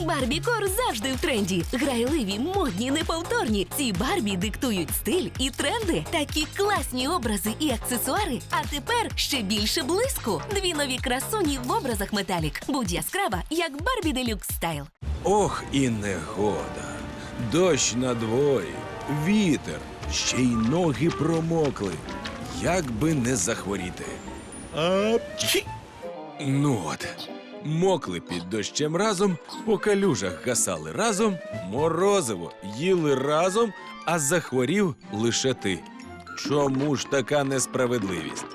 Барбікор завжди в тренді. Грайливі, модні, неповторні. Ці Барбі диктують стиль і тренди. Такі класні образи і аксесуари. А тепер ще більше блиску. Дві нові красуні в образах металік. Будь яскрава, як Барбі Делюкс Стайл. Ох, і негода. Дощ на дворі, вітер, ще й ноги промокли. Як би не захворіти. Апчі! Ну от, мокли під дощем разом, по калюжах гасали разом, морозиво їли разом, а захворів лише ти. Чому ж така несправедливість?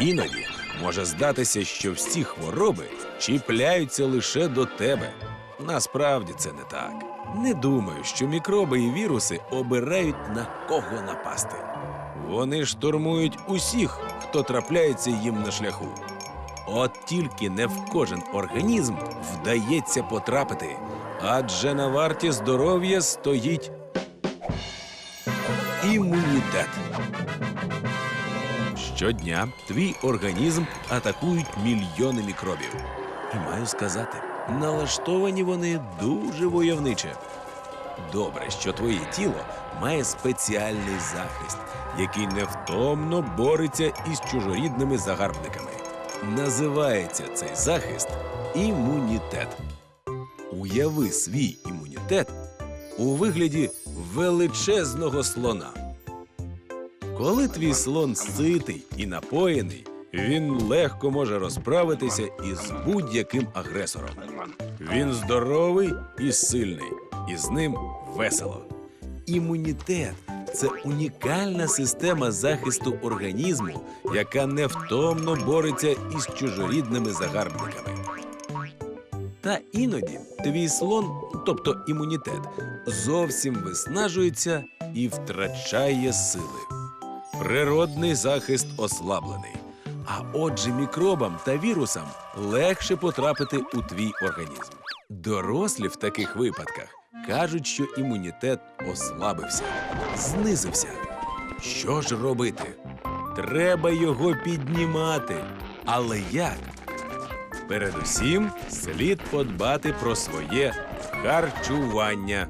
Іноді може здатися, що всі хвороби чіпляються лише до тебе. Насправді це не так. Не думаю, що мікроби і віруси обирають на кого напасти. Вони штурмують усіх, хто трапляється їм на шляху. От тільки не в кожен організм вдається потрапити, адже на варті здоров'я стоїть імунітет. Щодня твій організм атакують мільйони мікробів. І маю сказати, налаштовані вони дуже войовниче. Добре, що твоє тіло має спеціальний захист, який невтомно бореться із чужорідними загарбниками. Називається цей захист імунітет. Уяви свій імунітет у вигляді величезного слона. Коли твій слон ситий і напоєний, він легко може розправитися із будь-яким агресором. Він здоровий і сильний, і з ним весело. Імунітет це унікальна система захисту організму, яка невтомно бореться із чужорідними загарбниками. Та іноді твій слон, тобто імунітет, зовсім виснажується і втрачає сили. Природний захист ослаблений. А отже, мікробам та вірусам легше потрапити у твій організм. Дорослі в таких випадках кажуть, що імунітет ослабився, знизився. Що ж робити? Треба його піднімати. Але як? Передусім слід подбати про своє харчування.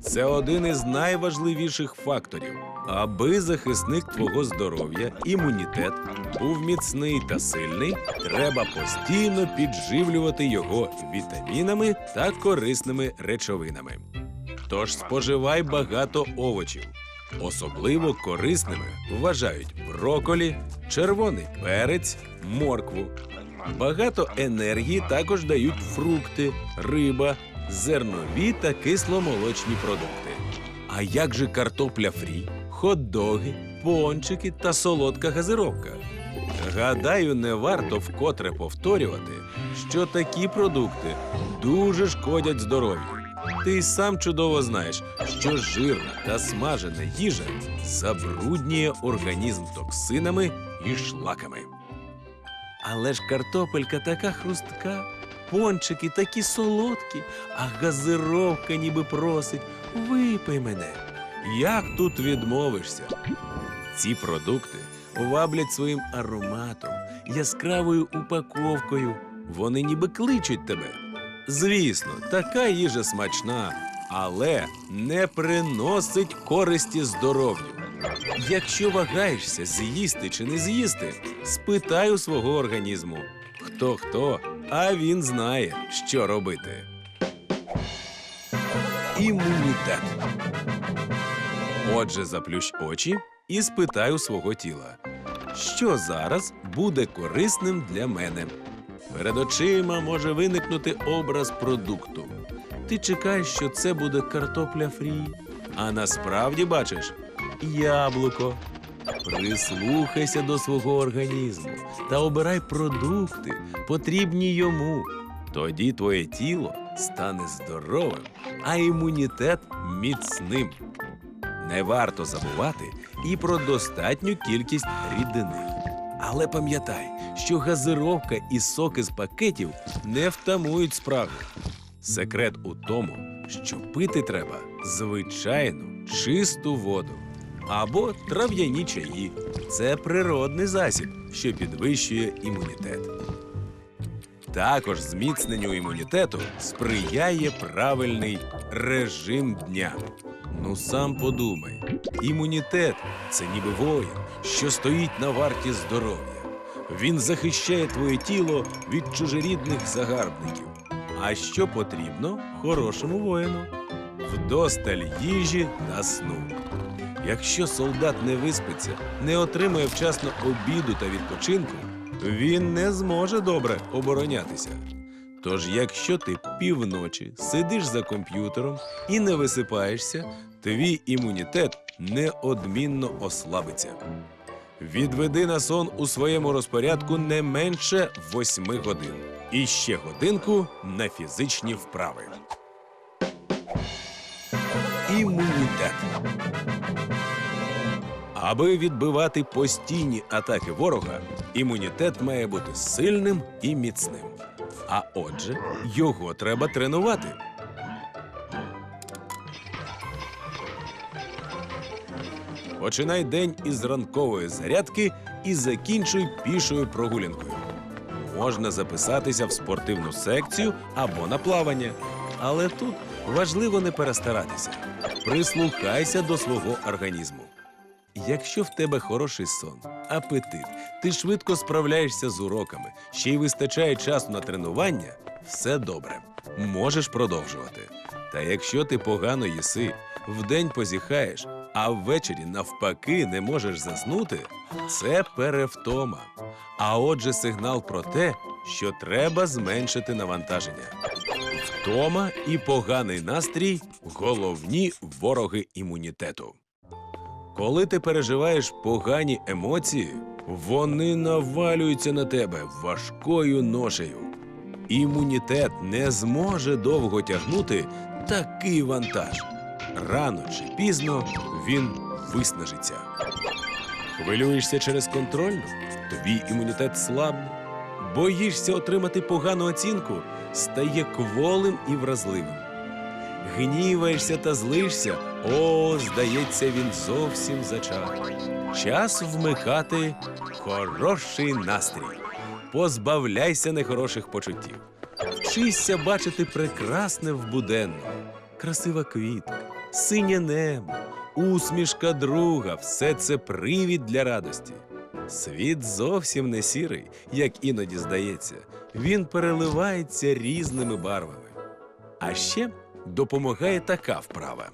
Це один із найважливіших факторів. Аби захисник твого здоров'я, імунітет був міцний та сильний, треба постійно підживлювати його вітамінами та корисними речовинами. Тож споживай багато овочів. Особливо корисними вважають броколі, червоний перець, моркву. Багато енергії також дають фрукти, риба, зернові та кисломолочні продукти. А як же картопля фрі, хот-доги, пончики та солодка газировка? Гадаю, не варто вкотре повторювати, що такі продукти дуже шкодять здоров'ю. Ти й сам чудово знаєш, що жирна та смажена їжа забруднює організм токсинами і шлаками. Але ж картопелька така хрустка, пончики такі солодкі, а газировка ніби просить випий мене. Як тут відмовишся? Ці продукти ваблять своїм ароматом, яскравою упаковкою. Вони ніби кличуть тебе. Звісно, така їжа смачна, але не приносить користі здоров'ю. Якщо вагаєшся, з'їсти чи не з'їсти, спитай у свого організму. Хто хто, а він знає, що робити. Імунітет. Отже, заплющ очі і спитай у свого тіла, що зараз буде корисним для мене. Перед очима може виникнути образ продукту. Ти чекаєш, що це буде картопля фрі, а насправді бачиш яблуко. Прислухайся до свого організму та обирай продукти, потрібні йому. Тоді твоє тіло стане здоровим, а імунітет міцним. Не варто забувати і про достатню кількість рідини. Але пам'ятай, що газировка і соки з пакетів не втамують спрагу. Секрет у тому, що пити треба звичайну чисту воду або трав'яні чаї. Це природний засіб, що підвищує імунітет. Також зміцненню імунітету сприяє правильний режим дня. Ну сам подумай, імунітет це ніби воїн, що стоїть на варті здоров'я. Він захищає твоє тіло від чужорідних загарбників. А що потрібно хорошому воїну? Вдосталь їжі та сну. Якщо солдат не виспиться, не отримає вчасно обіду та відпочинку, він не зможе добре оборонятися. Тож, якщо ти півночі сидиш за комп'ютером і не висипаєшся, твій імунітет неодмінно ослабиться. Відведи на сон у своєму розпорядку не менше 8 годин. І ще годинку на фізичні вправи. Імунітет. Аби відбивати постійні атаки ворога, імунітет має бути сильним і міцним. А отже, його треба тренувати. Починай день із ранкової зарядки і закінчуй пішою прогулянкою. Можна записатися в спортивну секцію або на плавання. Але тут важливо не перестаратися. Прислухайся до свого організму. Якщо в тебе хороший сон, апетит, ти швидко справляєшся з уроками, ще й вистачає часу на тренування, все добре. Можеш продовжувати. Та якщо ти погано їси, вдень позіхаєш, а ввечері навпаки не можеш заснути, це перевтома. А отже, сигнал про те, що треба зменшити навантаження. Втома і поганий настрій головні вороги імунітету. Коли ти переживаєш погані емоції, вони навалюються на тебе важкою ношею. Імунітет не зможе довго тягнути такий вантаж. Рано чи пізно він виснажиться. Хвилюєшся через контрольну? Твій імунітет слабне. Боїшся отримати погану оцінку, стає кволим і вразливим. Гніваєшся та злишся, о, здається, він зовсім зачав. Час вмикати хороший настрій. Позбавляйся нехороших почуттів. Вчися бачити прекрасне в буденному. Красива квітка, синє небо, усмішка друга все це привід для радості. Світ зовсім не сірий, як іноді здається. Він переливається різними барвами. А ще допомагає така вправа: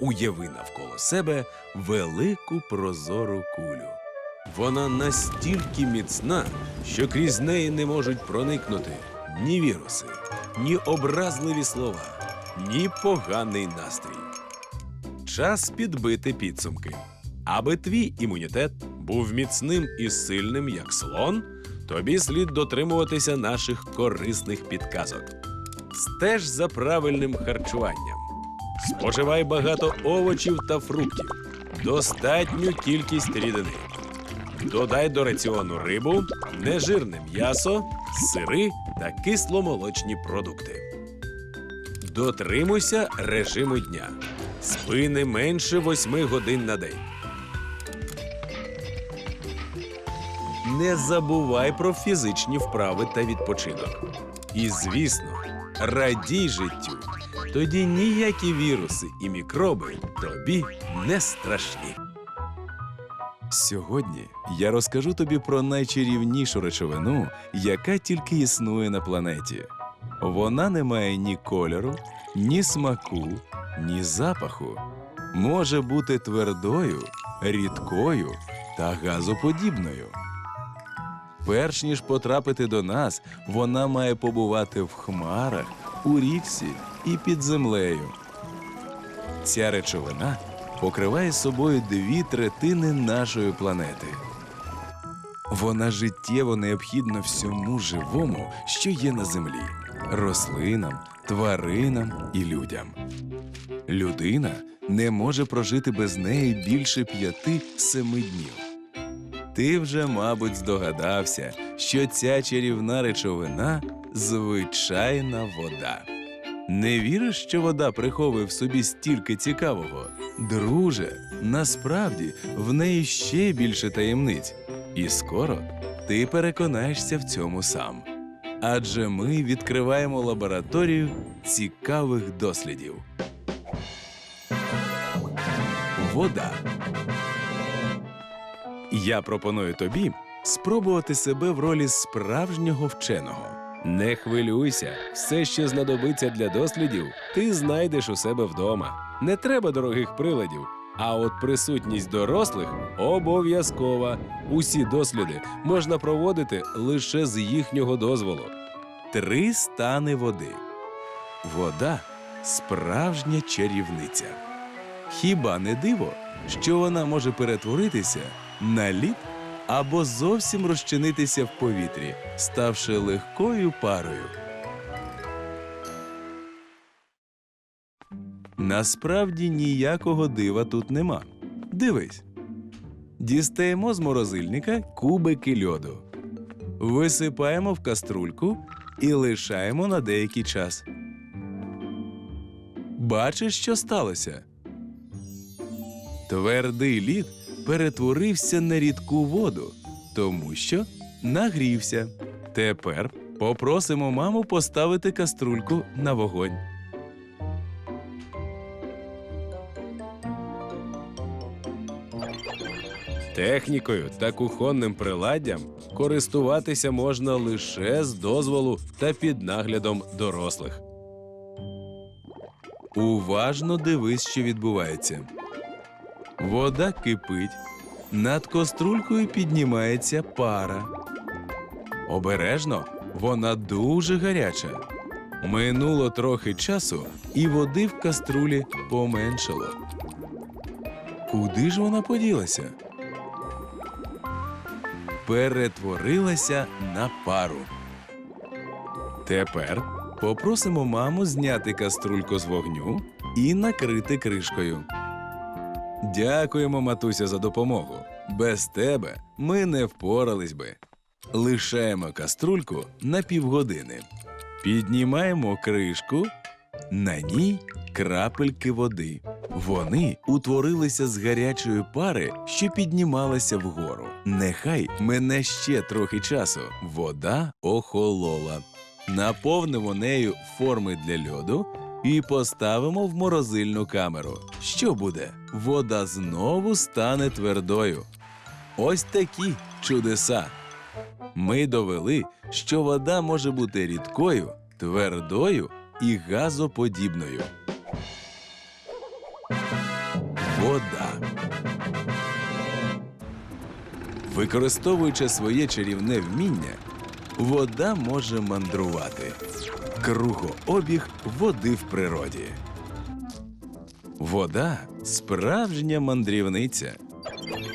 уяви навколо себе велику прозору кулю. Вона настільки міцна, що крізь неї не можуть проникнути ні віруси, ні образливі слова, ні поганий настрій. Час підбити підсумки. Аби твій імунітет був міцним і сильним, як слон, тобі слід дотримуватися наших корисних підказок. Стеж за правильним харчуванням. Споживай багато овочів та фруктів, достатню кількість рідини. Додай до раціону рибу, нежирне м'ясо, сири та кисломолочні продукти. Дотримуйся режиму дня. Спи не менше 8 годин на день. Не забувай про фізичні вправи та відпочинок. І, звісно, радій життю. Тоді ніякі віруси і мікроби тобі не страшні. Сьогодні я розкажу тобі про найчарівнішу речовину, яка тільки існує на планеті. Вона не має ні кольору, ні смаку, ні запаху. Може бути твердою, рідкою та газоподібною. Перш ніж потрапити до нас, вона має побувати в хмарах, у річці і під землею. Ця речовина покриває собою дві третини нашої планети. Вона життєво необхідна всьому живому, що є на землі рослинам, тваринам і людям. Людина не може прожити без неї більше п'яти-семи днів. Ти вже, мабуть, здогадався, що ця чарівна речовина звичайна вода. Не віриш, що вода приховує в собі стільки цікавого? Друже, насправді в неї ще більше таємниць, і скоро ти переконаєшся в цьому сам. Адже ми відкриваємо лабораторію цікавих дослідів. Вода. Я пропоную тобі спробувати себе в ролі справжнього вченого. Не хвилюйся, все, що знадобиться для дослідів, ти знайдеш у себе вдома. Не треба дорогих приладів. А от присутність дорослих обов'язкова. Усі досліди можна проводити лише з їхнього дозволу. Три стани води. Вода справжня чарівниця. Хіба не диво, що вона може перетворитися на лід або зовсім розчинитися в повітрі, ставши легкою парою. Насправді ніякого дива тут нема. Дивись. Дістаємо з морозильника кубики льоду, висипаємо в каструльку і лишаємо на деякий час. Бачиш, що сталося? Твердий лід перетворився на рідку воду, тому що нагрівся. Тепер попросимо маму поставити каструльку на вогонь. Технікою та кухонним приладдям користуватися можна лише з дозволу та під наглядом дорослих. Уважно дивись, що відбувається. Вода кипить, над каструлькою піднімається пара. Обережно, вона дуже гаряча. Минуло трохи часу, і води в каструлі поменшало. Куди ж вона поділася? Перетворилася на пару. Тепер попросимо маму зняти каструльку з вогню і накрити кришкою. Дякуємо, матуся, за допомогу. Без тебе ми не впорались би. Лишаємо каструльку на півгодини. Піднімаємо кришку, на ній крапельки води. Вони утворилися з гарячої пари, що піднімалася вгору. Нехай мине ще трохи часу. Вода охолола. Наповнимо нею форми для льоду і поставимо в морозильну камеру. Що буде? Вода знову стане твердою. Ось такі чудеса. Ми довели, що вода може бути рідкою, твердою і газоподібною. Вода. Використовуючи своє чарівне вміння, вода може мандрувати. Кругообіг води в природі. Вода справжня мандрівниця.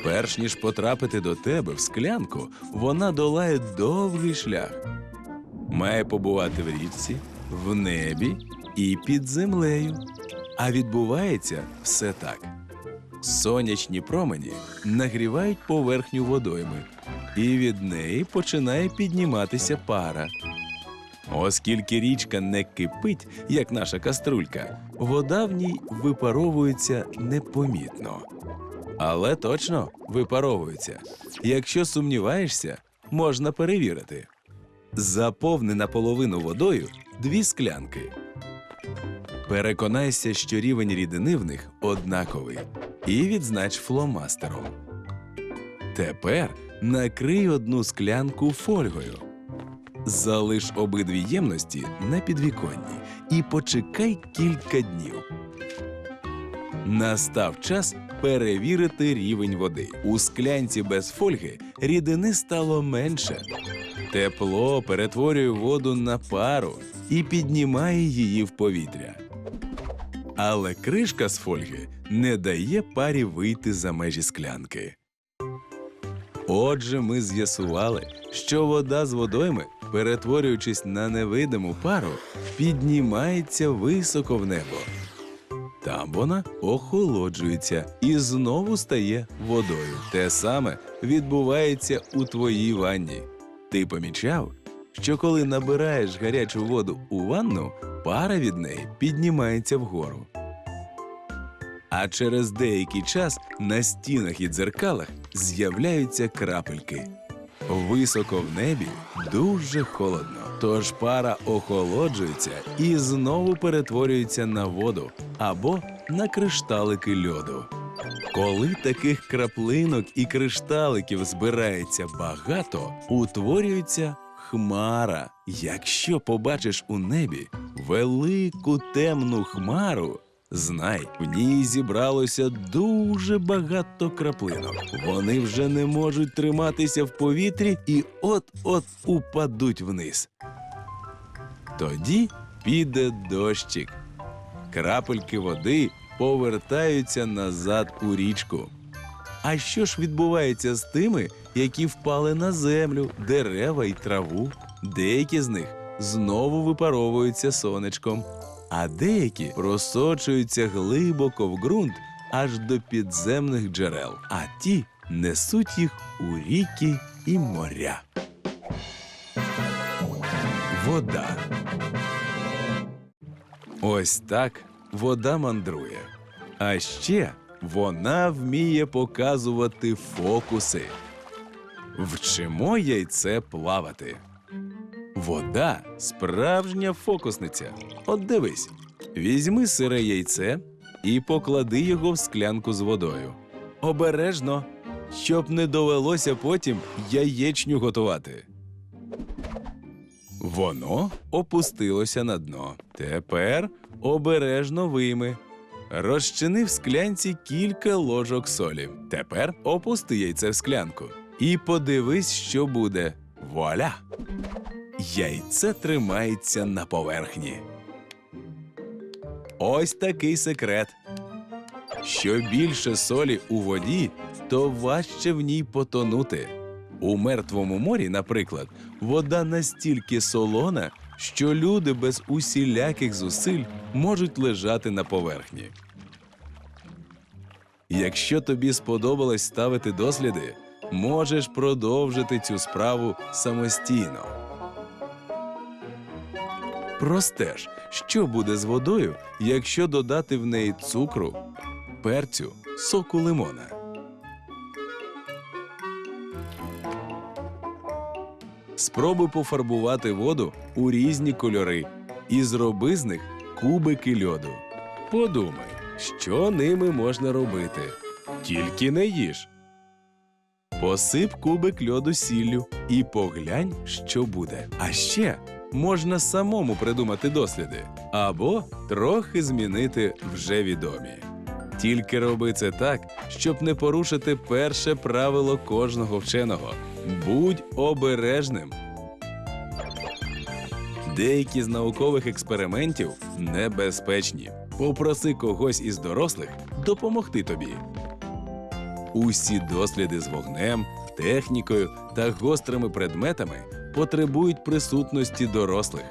Перш ніж потрапити до тебе в склянку, вона долає довгий шлях. Має побувати в річці, в небі і під землею. А відбувається все так. Сонячні промені нагрівають поверхню водойми, і від неї починає підніматися пара. Оскільки річка не кипить, як наша каструлька, вода в ній випаровується непомітно. Але точно випаровується. Якщо сумніваєшся, можна перевірити. Заповни наполовину водою дві склянки. Переконайся, що рівень рідини в них однаковий, і відзнач фломастером. Тепер накрий одну склянку фольгою. Залиш обидві ємності на підвіконні і почекай кілька днів. Настав час перевірити рівень води. У склянці без фольги рідини стало менше. Тепло перетворює воду на пару і піднімає її в повітря. Але кришка з фольги не дає парі вийти за межі склянки. Отже, ми з'ясували, що вода з водойми, перетворюючись на невидиму пару, піднімається високо в небо. Там вона охолоджується і знову стає водою. Те саме відбувається у твоїй ванні. Ти помічав, що коли набираєш гарячу воду у ванну, пара від неї піднімається вгору. А через деякий час на стінах і дзеркалах з'являються крапельки. Високо в небі дуже холодно, Тож пара охолоджується і знову перетворюється на воду або на кришталики льоду. Коли таких краплинок і кришталиків збирається багато, утворюється хмара. Якщо побачиш у небі велику темну хмару, знай, в ній зібралося дуже багато краплинок. Вони вже не можуть триматися в повітрі і от-от упадуть вниз. Тоді піде дощик. Крапельки води повертаються назад у річку. А що ж відбувається з тими, які впали на землю, дерева й траву? Деякі з них знову випаровуються сонечком, а деякі просочуються глибоко в ґрунт аж до підземних джерел, а ті несуть їх у ріки і моря. Вода. Ось так вода мандрує. А ще вона вміє показувати фокуси. Вчимо яйце плавати. Вода справжня фокусниця. От дивись, візьми сире яйце і поклади його в склянку з водою. Обережно, щоб не довелося потім яєчню готувати. Воно опустилося на дно. Тепер обережно вийми. Розчини в склянці кілька ложок солі. Тепер опусти яйце в склянку. І подивись, що буде. Вуаля! Яйце тримається на поверхні. Ось такий секрет. Що більше солі у воді, то важче в ній потонути. У мертвому морі, наприклад, вода настільки солона, що люди без усіляких зусиль можуть лежати на поверхні. Якщо тобі сподобалось ставити досліди, можеш продовжити цю справу самостійно. Простеж, що буде з водою, якщо додати в неї цукру, перцю, соку лимона. Спробуй пофарбувати воду у різні кольори і зроби з них кубики льоду. Подумай, що ними можна робити. Тільки не їж. Посип кубик льоду сіллю і поглянь, що буде. А ще можна самому придумати досліди або трохи змінити вже відомі. Тільки роби це так, щоб не порушити перше правило кожного вченого будь обережним. Деякі з наукових експериментів небезпечні. Попроси когось із дорослих допомогти тобі. Усі досліди з вогнем, технікою та гострими предметами потребують присутності дорослих.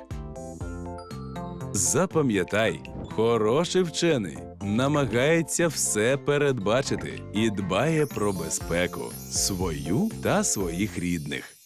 Запам'ятай, хороший вчений намагається все передбачити і дбає про безпеку свою та своїх рідних.